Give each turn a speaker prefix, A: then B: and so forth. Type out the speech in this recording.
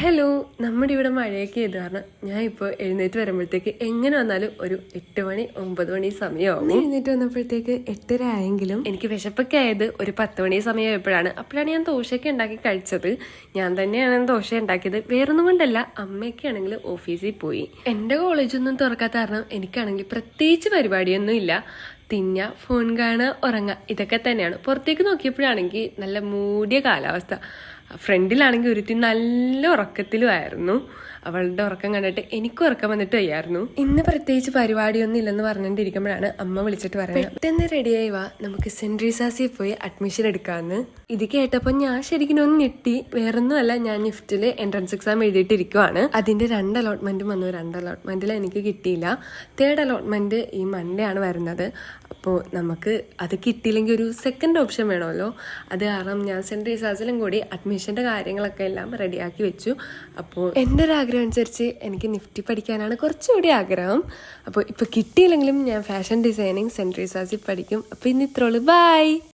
A: Hello നമ്മുടെ ഇവിടെ മഴയൊക്കെ ചെയ്ത് കാരണം ഞാൻ ഇപ്പോൾ എഴുന്നേറ്റ് വരുമ്പോഴത്തേക്ക് എങ്ങനെ വന്നാലും ഒരു എട്ട് മണി ഒമ്പത് മണി സമയമാവും. എഴുന്നേറ്റ് വന്നപ്പോഴത്തേക്ക് എട്ടര ആയെങ്കിലും എനിക്ക് വിശപ്പൊക്കെ ആയത് ഒരു പത്ത് മണി സമയമായപ്പോഴാണ്. അപ്പോഴാണ് ഞാൻ ദോശയൊക്കെ ഉണ്ടാക്കി കഴിച്ചത്. ഞാൻ തന്നെയാണ് ദോശ ഉണ്ടാക്കിയത്. വേറൊന്നും കൊണ്ടല്ല അമ്മയൊക്കെ ആണെങ്കിൽ ഓഫീസിൽ പോയി. എന്റെ കോളേജൊന്നും തുറക്കാത്ത കാരണം എനിക്കാണെങ്കിൽ പ്രത്യേകിച്ച് പരിപാടിയൊന്നും ഇല്ല. തിന്ന ഫോൺ കാണുക ഉറങ്ങുക ഇതൊക്കെ തന്നെയാണ്. പുറത്തേക്ക് നോക്കിയപ്പോഴാണെങ്കിൽ നല്ല മൂടിയ കാലാവസ്ഥ. ഫ്രണ്ടിലാണെങ്കിൽ ഒരുത്തി നല്ല ഉറക്കത്തിലുമായിരുന്നു. അവളുടെ ഉറക്കം കണ്ടിട്ട് എനിക്കും ഉറക്കം വന്നിട്ട് വയ്യായിരുന്നു. ഇന്ന് പ്രത്യേകിച്ച് പരിപാടിയൊന്നും ഇല്ലെന്ന് പറഞ്ഞുകൊണ്ടിരിക്കുമ്പോഴാണ് അമ്മ വിളിച്ചിട്ട് പറയുന്നത്. പെട്ടെന്ന് റെഡിയായി വാ. നമുക്ക് സെന്റ് റീസാസിൽ പോയി അഡ്മിഷൻ എടുക്കാമെന്ന് ഇത് കേട്ടപ്പോൾ ഞാൻ ശരിക്കും ഒന്ന് ഞെട്ടി. വേറൊന്നുമല്ല ഞാൻ നിഫ്റ്റിൽ എൻട്രൻസ് എക്സാം എഴുതിയിട്ടിരിക്കുവാണ്. അതിന്റെ രണ്ട് അലോട്ട്മെന്റും വന്നു. രണ്ട് അലോട്ട്മെന്റിൽ എനിക്ക് കിട്ടിയില്ല. തേർഡ് അലോട്ട്മെന്റ് ഈ മൺഡേ ആണ് വരുന്നത്. അപ്പോൾ നമുക്ക് അത് കിട്ടിയില്ലെങ്കിൽ ഒരു സെക്കൻഡ് ഓപ്ഷൻ വേണമല്ലോ. അത് കാരണം ഞാൻ സെന്റ് റീസാസിലും കൂടി അഡ്മിഷന്റെ കാര്യങ്ങളൊക്കെ എല്ലാം റെഡിയാക്കി വെച്ചു. അപ്പോൾ എന്റെ ഒരു ആഗ്രഹം അനുസരിച്ച് എനിക്ക് നിഫ്റ്റി പഠിക്കാനാണ് കുറച്ചുകൂടി ആഗ്രഹം. അപ്പോൾ ഇപ്പോൾ കിട്ടിയില്ലെങ്കിലും ഞാൻ ഫാഷൻ ഡിസൈനിങ് സെന്റ് റീസാസിൽ പഠിക്കും. അപ്പോൾ ഇന്ന് ഇത്രയുള്ളൂ ബൈ